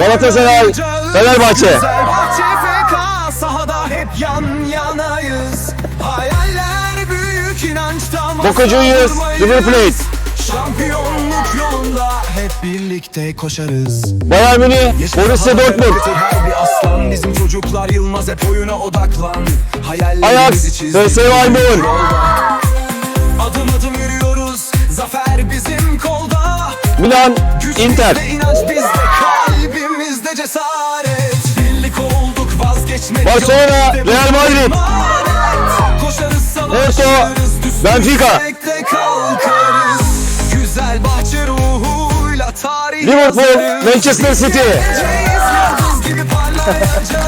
Galatasaray, Fenerbahçe. Fenerbahçe FK sahada hep yan yanayız. Hayaller büyük inançta Boca Juniors, River Plate. Şampiyonluk yolunda hep birlikte koşarız. Bayern Münih, Borussia Dortmund. Her bir aslan bizim çocuklar Yılmaz hep oyuna odaklan. Hayallerimizi Ajax. PSV Eindhoven. Adım adım olduk vazgeçmek Barcelona, Real Madrid. düşsek Benfica. Liverpool. Manchester City.